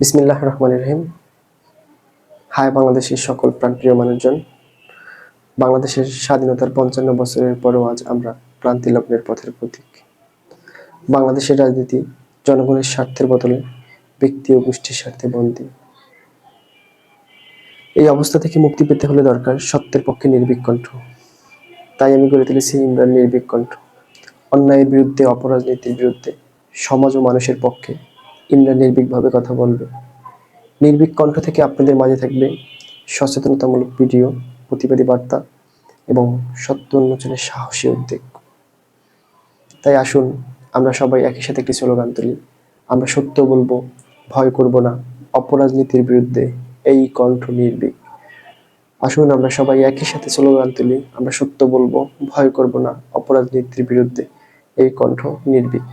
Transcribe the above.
বিসমিল্লাহ রহমান রহিম। হায় বাংলাদেশের সকল প্রাণপ্রিয় মানুষজন। বাংলাদেশের স্বাধীনতার পঞ্চান্ন বছরের পরও আজ আমরা ক্রান্তি লগ্নের পথের প্রতীক। বাংলাদেশের রাজনীতি জনগণের স্বার্থের বদলে ব্যক্তি ও গোষ্ঠীর স্বার্থে বন্দী। এই অবস্থা থেকে মুক্তি পেতে হলে দরকার সত্যের পক্ষে নির্ভীক কণ্ঠ। তাই আমি গড়ে তুলেছি ইমরান নির্ভীক কণ্ঠ। অন্যায়ের বিরুদ্ধে, অপরাজনীতির বিরুদ্ধে, সমাজ ও মানুষের পক্ষে ইমরান নির্ভীকভাবে কথা বলবে। নির্ভীক কণ্ঠ থেকে আপনাদের মাঝে থাকবে সচেতনতামূলক ভিডিও, প্রতিবাদী বার্তা এবং সত্য উন্মোচনের সাহসী উদ্যোগ তাই আসুন, আমরা সবাই একই সাথে একটি স্লোগান তুলি। আমরা সত্য বলব, ভয় করব না, অপরাজনীতির বিরুদ্ধে এই কণ্ঠ নির্ভীক। আসুন, আমরা সবাই একই সাথে স্লোগান তুলি, আমরা সত্য বলব, ভয় করব না, অপরাজনীতির বিরুদ্ধে এই কণ্ঠ নির্ভীক।